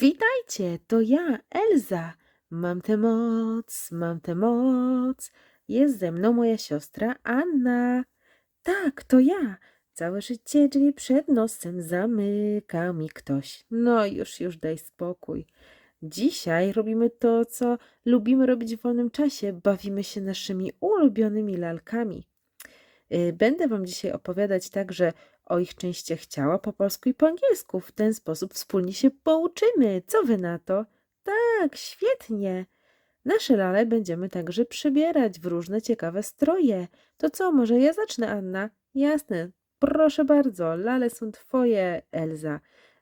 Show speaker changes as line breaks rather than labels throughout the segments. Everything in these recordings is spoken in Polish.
Witajcie, to ja, Elza. Mam tę moc, mam tę moc. Jest ze mną moja siostra Anna. Tak, to ja. Całe życie drzwi przed nosem zamyka mi ktoś. No już, już daj spokój. Dzisiaj robimy to, co lubimy robić w wolnym czasie. Bawimy się naszymi ulubionymi lalkami. Y, Będę Wam dzisiaj opowiadać także o ich częściach ciała po polsku i po angielsku. W ten sposób wspólnie się pouczymy. Co Wy na to? Tak, świetnie. Nasze lale będziemy także przebierać w różne ciekawe stroje. To co, może ja zacznę, Anna? Jasne. Proszę bardzo, lale są Twoje, Elza.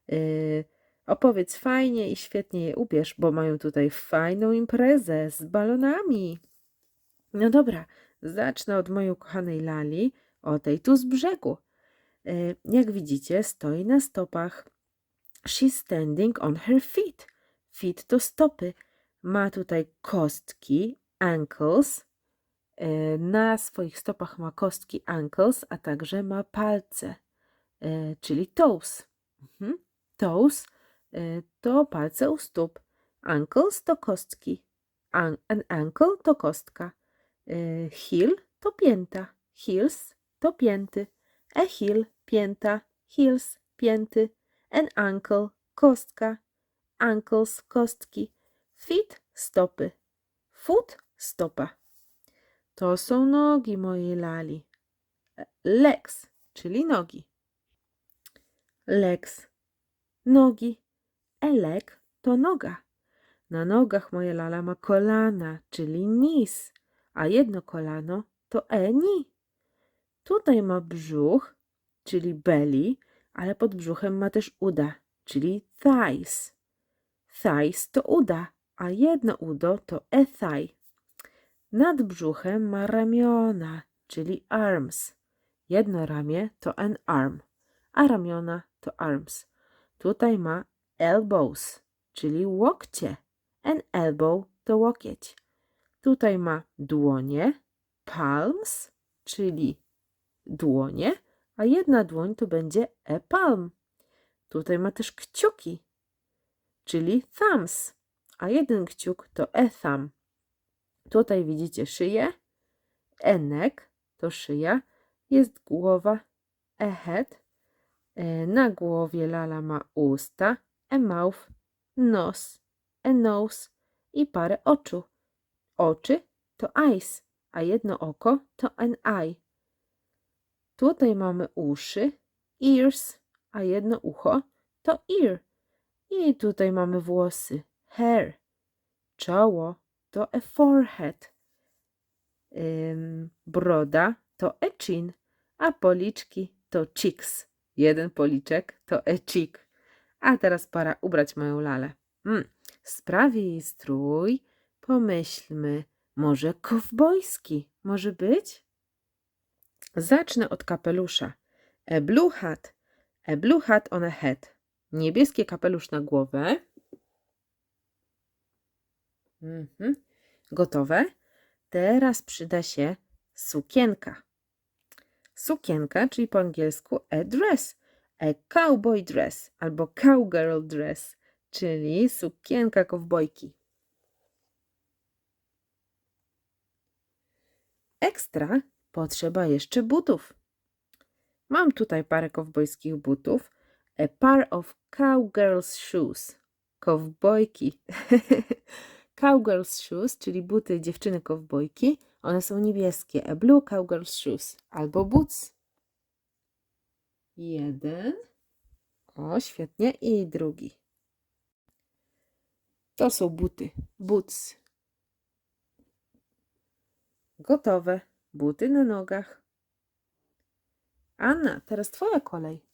Yy, opowiedz fajnie i świetnie je ubierz, bo mają tutaj fajną imprezę z balonami. No dobra, zacznę od mojej ukochanej Lali, o tej tu z brzegu. E, Jak widzicie, stoi na stopach. She's standing on her feet. Feet to stopy. Ma tutaj kostki, ankles. E, Na swoich stopach ma kostki ankles, a także ma palce, e, czyli toes. Mhm. Toes to palce u stóp. Ankles to kostki. An an ankle to kostka. Heel to pięta. Heels to pięty. A heel pięta. Heels pięty. An ankle kostka. Ankles kostki. Feet stopy. Foot stopa. To są nogi mojej lali. Legs, czyli nogi. Legs. Nogi. A leg to noga. Na nogach moja lala ma kolana, czyli knees, a jedno kolano to e knee. Tutaj ma brzuch, czyli belly, ale pod brzuchem ma też uda, czyli thighs. Thighs to uda, a jedno udo to a thigh. Nad brzuchem ma ramiona, czyli arms. Jedno ramię to an arm, a ramiona to arms. Tutaj ma elbows, czyli łokcie. An elbow to łokieć. Tutaj ma dłonie, palms, czyli dłonie, a jedna dłoń to będzie a palm. Tutaj ma też kciuki, czyli thumbs, a jeden kciuk to a thumb. Tutaj widzicie szyję, a neck to szyja, jest głowa, a head. E, Na głowie lala ma usta, a mouth, nos, a nose i parę oczu. Oczy to eyes, a jedno oko to an eye. Tutaj mamy uszy, ears, a jedno ucho to ear. I tutaj mamy włosy, hair. Czoło to a forehead. Ym, broda to a chin, a policzki to cheeks. Jeden policzek to a cheek. A teraz pora ubrać moją lalę. Hmm. Sprawi jej strój. Pomyślmy, może kowbojski może być? Zacznę od kapelusza. A blue hat. A blue hat on a head. Niebieski kapelusz na głowę. Mhm. Gotowe? Teraz przyda się sukienka. Sukienka, czyli po angielsku a dress. A cowboy dress albo cowgirl dress, czyli sukienka kowbojki. Ekstra potrzeba jeszcze butów. Mam tutaj parę kowbojskich butów. A pair of cowgirl's shoes. Kowbojki. cowgirl's shoes, czyli buty dziewczyny kowbojki. One są niebieskie. A blue cowgirl's shoes. Albo boots. Jeden. O, świetnie. I drugi. To są buty. Boots. Gotowe. Buty na nogach. Anna, teraz twoja kolej.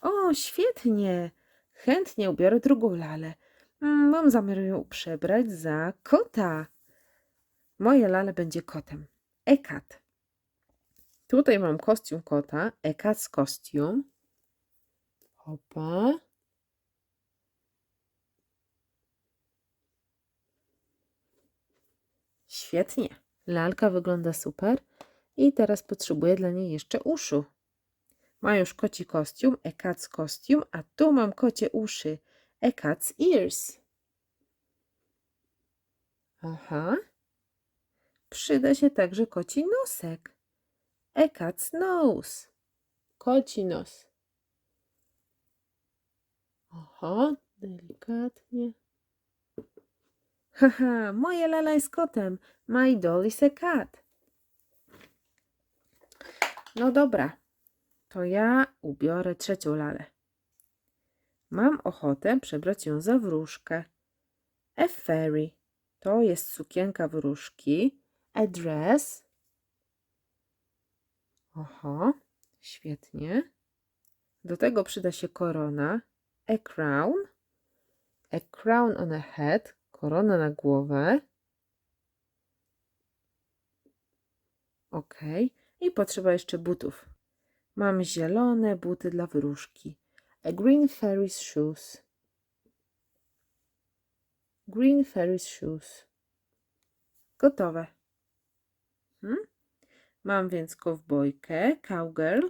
O, świetnie. Chętnie ubiorę drugą lalę. Mm, Mam zamiar ją przebrać za kota. Moja lala będzie kotem. Ekat. Tutaj mam kostium kota. Ekats kostium. Hopa. Świetnie. Lalka wygląda super. I teraz potrzebuję dla niej jeszcze uszu. Ma już koci kostium, cats kostium, a tu mam kocie uszy. Cat's ears. Aha. Przyda się także koci nosek. Cat's nose. Koci nos. Aha, delikatnie. Haha, moje lala jest kotem. My doll is a cat. No dobra, to ja ubiorę trzecią lalę. Mam ochotę przebrać ją za wróżkę. A fairy to jest sukienka wróżki. A dress. Oho, świetnie. Do tego przyda się korona. A crown. A crown on a head. Korona na głowę. Ok. I potrzeba jeszcze butów. Mam zielone buty dla wróżki. A green fairy's shoes. Green fairy's shoes. Gotowe. Hmm? Mam więc kowbojkę, cowgirl,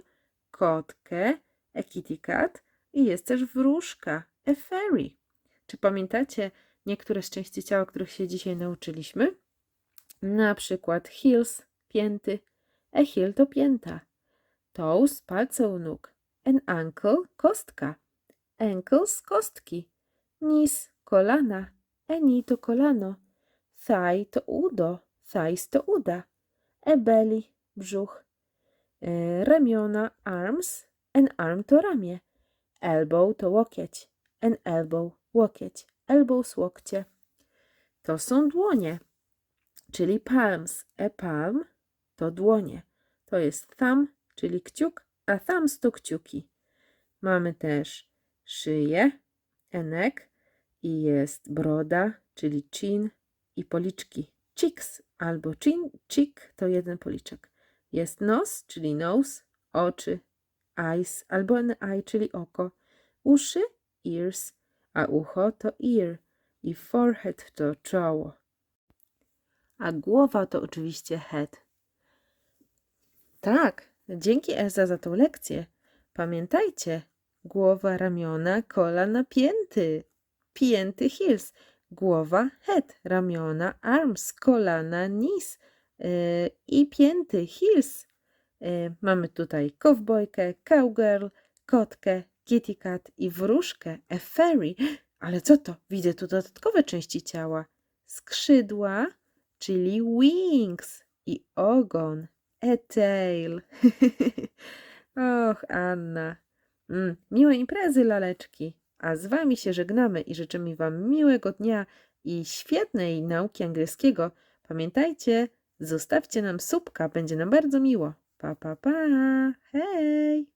kotkę, a kitty cat i jest też wróżka, a fairy. Czy pamiętacie niektóre z części ciała, których się dzisiaj nauczyliśmy? Na przykład heels, pięty. A heel to pięta. Toes, palce u nóg. An ankle, kostka. Ankles, kostki. Nis, kolana. A knee to kolano. Thigh to udo. Thighs to uda. A belly, brzuch. E, Ramiona, arms. An arm to ramię. Elbow to łokieć. An elbow, łokieć. Elbows, łokcie. To są dłonie, czyli palms. A palm to dłonie. To jest thumb, czyli kciuk, a thumbs to kciuki. Mamy też szyję, a neck i jest broda, czyli chin i policzki. Cheeks albo chin, cheek to jeden policzek. Jest nos, czyli nose, oczy, eyes albo an eye, czyli oko. Uszy, ears, a ucho to ear i forehead to czoło. A głowa to oczywiście head. Tak, dzięki Eza za tą lekcję. Pamiętajcie, głowa, ramiona, kolana, pięty. Pięty heels. Głowa, head, ramiona, arms, kolana, knees yy, i pięty heels. Yy, mamy tutaj kowbojkę, cowgirl, kotkę, kitty cat i wróżkę, a fairy. Ale co to? Widzę tu dodatkowe części ciała. Skrzydła, czyli wings i ogon. A tail. Och, Anna. Mm, miłe imprezy, laleczki. A z wami się żegnamy i życzymy wam miłego dnia i świetnej nauki angielskiego. Pamiętajcie, zostawcie nam subka, będzie nam bardzo miło. Pa, pa, pa. Hej!